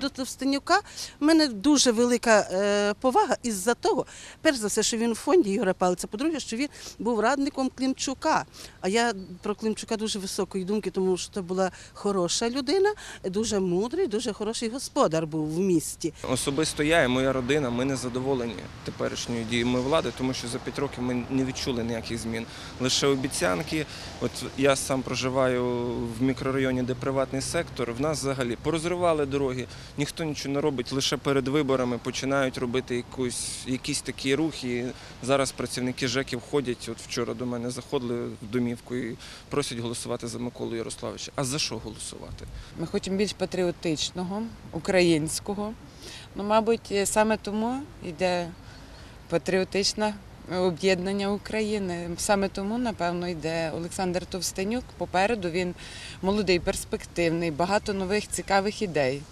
До Товстенюка в мене дуже велика е, повага із-за того, перш за все, що він в фонді Ігоря Палиця, по-друге, що він був радником Клімчука. А я про Клімчука дуже високої думки, тому що це була хороша людина, дуже мудрий, дуже хороший господар був в місті. Особисто я і моя родина, ми не задоволені теперішньою діями влади, тому що за п'ять років ми не відчули ніяких змін. Лише обіцянки. От я сам проживаю в мікрорайоні, де приватний сектор. В нас взагалі порозривали дороги, ніхто нічого не робить. Лише перед виборами починають робити якусь, якісь такі рухи. Зараз працівники ЖЕКів ходять. От вчора до мене заходили в домівку і просять голосувати за Миколу Ярославовича. А за що голосувати? Ми хочемо більш патріотичного, українського. Ну, мабуть, саме тому йде патріотичне об'єднання України. Саме тому, напевно, йде Олександр Товстенюк. Попереду він молодий, перспективний, багато нових цікавих ідей.